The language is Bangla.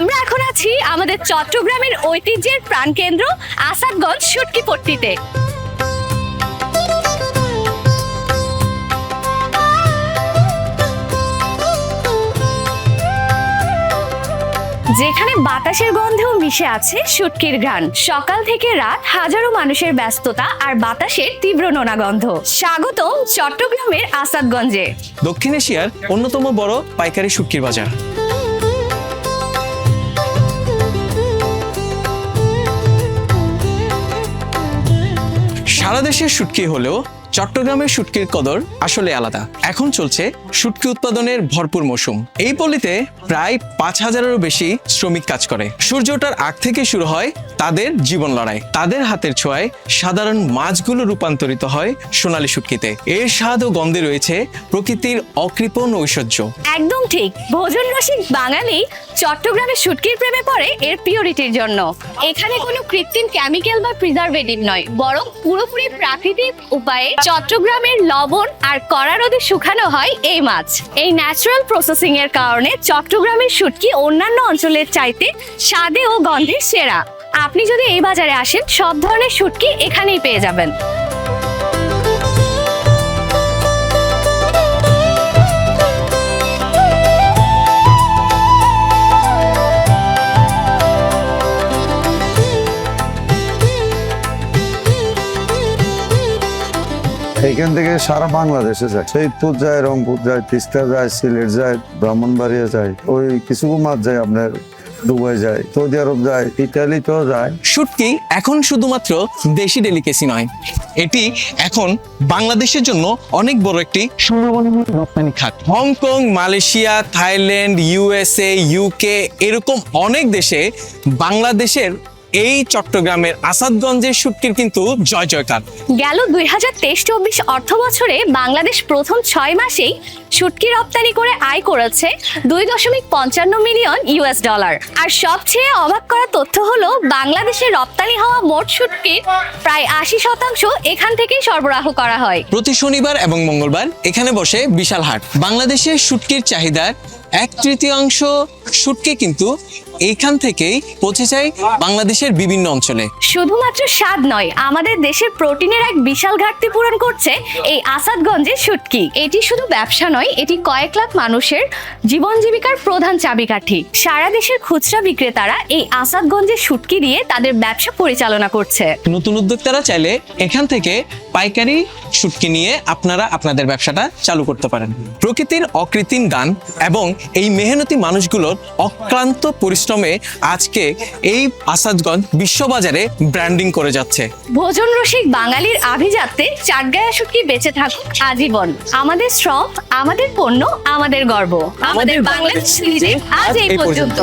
আমরা এখন আছি আমাদের চট্টগ্রামের ঐতিহ্যের প্রাণকেন্দ্র আসাদগঞ্জ শুটকি পট্টিতে যেখানে বাতাসের গন্ধেও মিশে আছে শুটকির ঘ্রাণ। সকাল থেকে রাত হাজারো মানুষের ব্যস্ততা আর বাতাসের তীব্র নোনা গন্ধ স্বাগতম চট্টগ্রামের আসাদগঞ্জে। দক্ষিণ এশিয়ার অন্যতম বড় পাইকারি শুটকির বাজার। সারা দেশে শুটকি হলেও চট্টগ্রামের শুটকির কদর আসলে আলাদা। এখন চলছে শুটকি উৎপাদনের ভরপুর মৌসুম। এই পল্লীতে প্রায় পাঁচ হাজারেরও বেশি শ্রমিক কাজ করে। সূর্য ওঠার আগ থেকে শুরু হয় তাদের জীবন লড়াই। তাদের হাতের ছোঁয়ায় সাধারণ মাছগুলো রূপান্তরিত হয় সোনালি শুটকিতে। এর স্বাদ ও গন্ধে রয়েছে প্রকৃতির অকৃপণ ঐশ্বর্য। একদম ঠিক। ভোজন রসিক বাঙালি চট্টগ্রামের শুটকির প্রেমে পড়ে এর পিওরিটির জন্য। এখানে কোনো কৃত্রিম কেমিক্যাল বা প্রিজারভেটিভ নয়, বরং পুরোপুরি প্রাকৃতিক উপায়ে চট্টগ্রামের লবণ আর কড়া রোদে শুকানো হয় এই মাছ। এই ন্যাচারাল প্রসেসিং এর কারণে চট্টগ্রামের শুটকি অন্যান্য অঞ্চলের চাইতে স্বাদে ও গন্ধে সেরা। আপনি যদি এই বাজারে আসেন, সব ধরনের শুটকি এখানেই পেয়ে যাবেন। এইখান থেকে সারা বাংলাদেশে যায়। সৈয়দপুর যায়, রংপুর যায়, তিস্তা যায়, সিলেট যায়, ব্রাহ্মণবাড়িয়া যায়। ওই কিছু মাছ যায় আপনার দুবাই যায়, সৌদি আরব যায় ইটালিতেও যায়। শুটকি এখন শুধুমাত্র দেশি ডেলিকেসি নয়, এটি এখন বাংলাদেশের জন্য অনেক বড় একটি সম্ভাবনাময় রপ্তানি খাত। Hong Kong, Malaysia, Thailand, USA, UK, এরকম অনেক দেশে বাংলাদেশের এই চট্টগ্রামের আসাদগঞ্জের শুটকির কিন্তু জয় জয়কার। গেল দুই হাজার তেইশ চব্বিশ অর্থ বছরে বাংলাদেশ প্রথম ছয় মাসেই শুটকি রপ্তানি করে আয় করেছে দুই দশমিক পঞ্চান্ন মিলিয়ন ইউএস ডলার। আর সবচেয়ে অবাক করা তথ্য হলো বাংলাদেশে রপ্তানি হওয়া মোট শুটকির প্রায় আশি শতাংশ এখান থেকেই সরবরাহ করা হয়। প্রতি শনিবার এবং মঙ্গলবার এখানে বসে বিশাল হাট। বাংলাদেশের শুটকির চাহিদার এক তৃতীয়াংশ শুটকি কিন্তু এইখান থেকেই পৌঁছে যায় বাংলাদেশের বিভিন্ন অঞ্চলে। শুধুমাত্র স্বাদ নয় আমাদের দেশের প্রোটিনের এক বিশাল ঘাটতি পূরণ করছে এই আসাদগঞ্জের শুটকি এটি শুধু ব্যবসা নয় এটি কয়েক লাখ মানুষের জীবন জীবিকার প্রধান চাবিকাঠি। সারা দেশের খুচরা বিক্রেতারা এই আসাদগঞ্জের শুটকি দিয়ে তাদের ব্যবসা পরিচালনা করছে। নতুন উদ্যোক্তারা চাইলে এখান থেকে পাইকারি শুটকি নিয়ে আপনারা আপনাদের ব্যবসাটা চালু করতে পারেন। প্রকৃতির অকৃত্রিম গান এবং এই মেহনতি মানুষগুলোর অক্লান্ত পরিশ্রমে আজকে এই আসাদগঞ্জ বিশ্ববাজারে ব্র্যান্ডিং করে যাচ্ছে। ভোজন রসিক বাঙালির আভিজাত্যে চাটগায়া শুটকি বেঁচে থাকুক আজীবন। আমাদের শ্রম আমাদের পণ্য আমাদের গর্ব। আমাদের বাংলাদেশ আজ এই পর্যন্ত।